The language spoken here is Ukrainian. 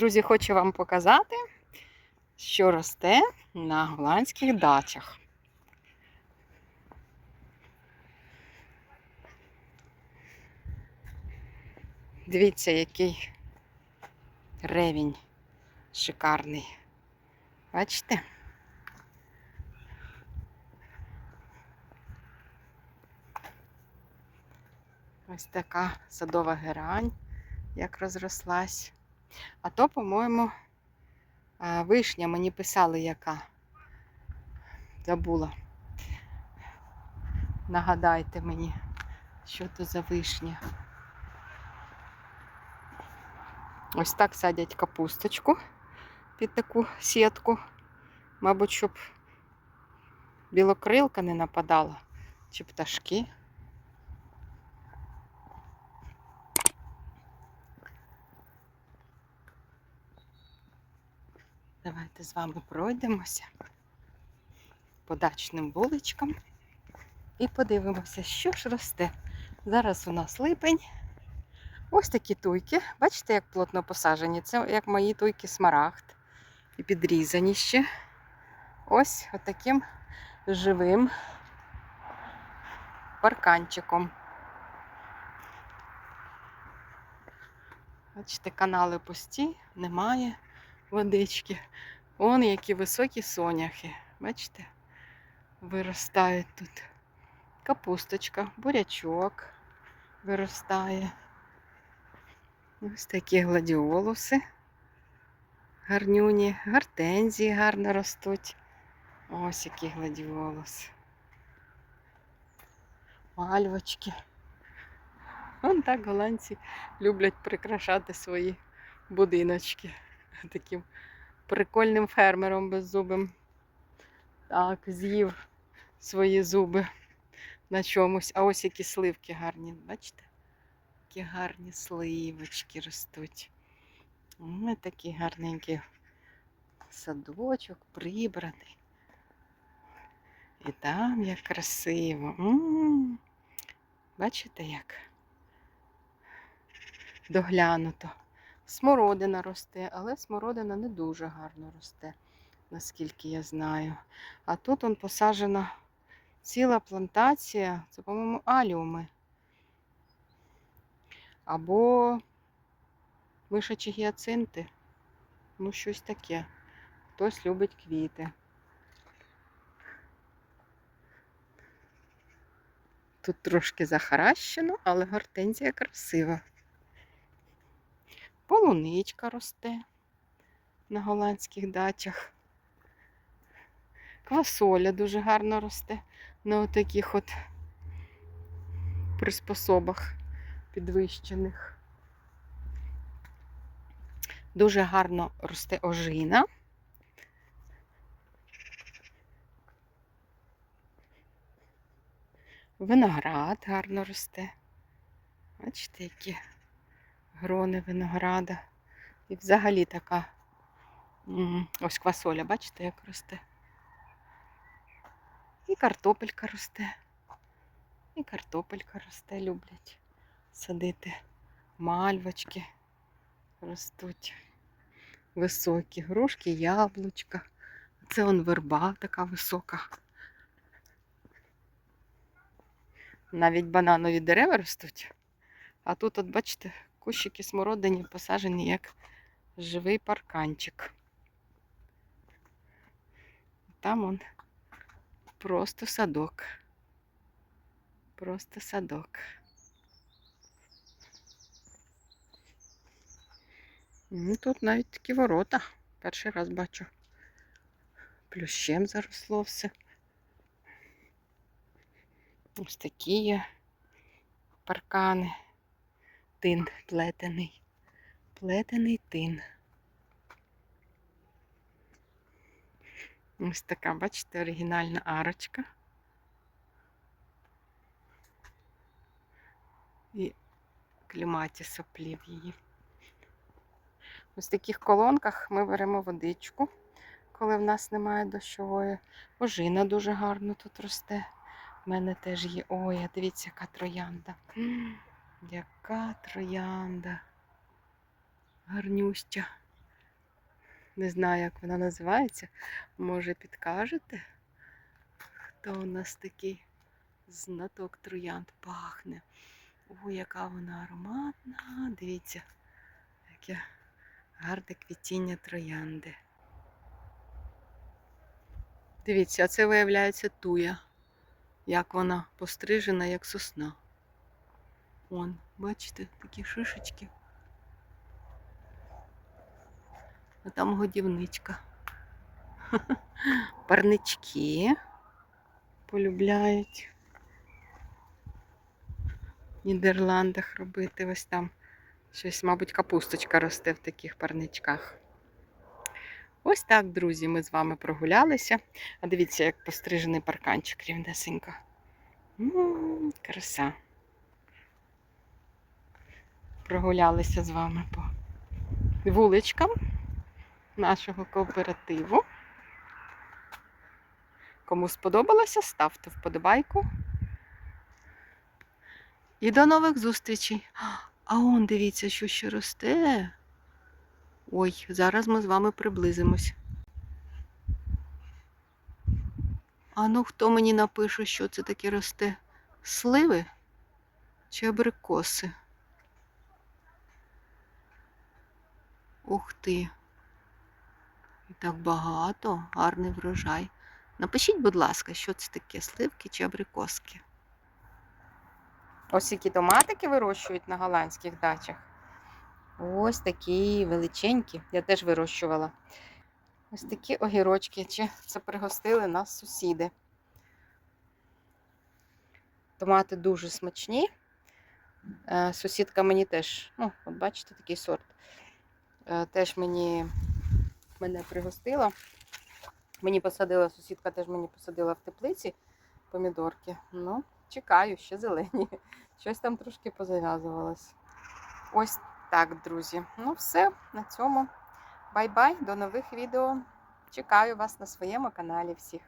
Друзі, хочу вам показати, що росте на голландських дачах. Дивіться, який ревінь шикарний. Бачите? Ось така садова герань, як розрослась. А то, по-моєму, вишня мені писали, яка. Забула. Нагадайте мені, що то за вишня. Ось так садять капусточку під таку сітку. Мабуть, щоб білокрилка не нападала, чи пташки. Давайте з вами пройдемося по дачним вуличкам і подивимося, що ж росте. Зараз у нас липень. Ось такі туйки. Бачите, як плотно посаджені. Це як мої туйки смарагд. І підрізані ще. Ось отаким живим парканчиком. Бачите, канали пусті, немає водички. Вон які високі соняхи. Бачите? Виростають тут. Капусточка, бурячок виростає. Ось такі гладіолуси. Гарнюні, гортензії гарно ростуть. Ось які гладіолус. Мальвочки. Вон так голландці люблять прикрашати свої будиночки таким прикольним фермером беззубим. Так, з'їв свої зуби на чомусь. А ось які сливки гарні, бачите? Які гарні сливочки ростуть. Ось такий гарненький садочок прибраний. І там як красиво. М-м-м. Бачите як? Доглянуто. Смородина росте, але смородина не дуже гарно росте, наскільки я знаю. А тут он посаджена ціла плантація, це, по-моєму, аліуми. Або мишачі гіацинти. Ну, щось таке. Хтось любить квіти. Тут трошки захаращено, але гортензія красива. Полуничка росте на голландських дачах. Квасоля дуже гарно росте на таких от приспособах підвищених. Дуже гарно росте ожина. Виноград гарно росте. Бачите, які грони винограда. І взагалі така ось квасоля, бачите, як росте. І картопелька росте. І картопелька росте, люблять садити. Мальвочки ростуть. Високі грушки, яблучка. Це он верба така висока. Навіть бананові дерева ростуть. А тут, от бачите, кущики смородині посаджені як живий парканчик. Там он просто садок. Просто садок. Ну, тут навіть такі ворота. Перший раз бачу. Плющем заросло все. Ось такі є паркани. Тин плетений. Плетений тин. Ось така, бачите, оригінальна арочка. І кліматі соплів її. Ось в таких колонках ми беремо водичку, коли в нас немає дощової. Ожина дуже гарно тут росте. У мене теж є. Ой, а дивіться, яка троянда. Яка троянда. Гарнюща. Не знаю, як вона називається. Може, підкажете? Хто у нас такий знаток троянд пахне? О, яка вона ароматна. Дивіться, яке гарне квітіння троянди. Дивіться, а це виявляється туя. Як вона пострижена, як сосна. Вон, бачите, такі шишечки. А там годівничка. Парнички полюбляють в Нідерландах робити ось там. Щось, мабуть, капусточка росте в таких парничках. Ось так, друзі, ми з вами прогулялися. А дивіться, як пострижений парканчик рівнесенько. Краса. Прогулялися з вами по вуличкам нашого кооперативу. Кому сподобалося, ставте вподобайку. І до нових зустрічей. А он дивіться, що ще росте. Ой, зараз ми з вами приблизимось. А ну хто мені напише, що це таке росте? Сливи чи абрикоси? Ух ти. І так багато, гарний врожай. Напишіть, будь ласка, що це таке, сливки чи абрикоски. Ось які томатики вирощують на голландських дачах. Ось такі величенькі. Я теж вирощувала. Ось такі огірочки. Чи це пригостили нас сусіди. Томати дуже смачні. Е, Сусідка мені теж, ну, от бачите, такий сорт. Е, Теж мені мене пригостила. Мені посадила, сусідка теж мені посадила в теплиці помідорки. Ну, чекаю, ще зелені. Щось там трошки позав'язувалось. Ось так, друзі. Ну, все, на цьому. Бай-бай, до нових відео. Чекаю вас на своєму каналі всіх.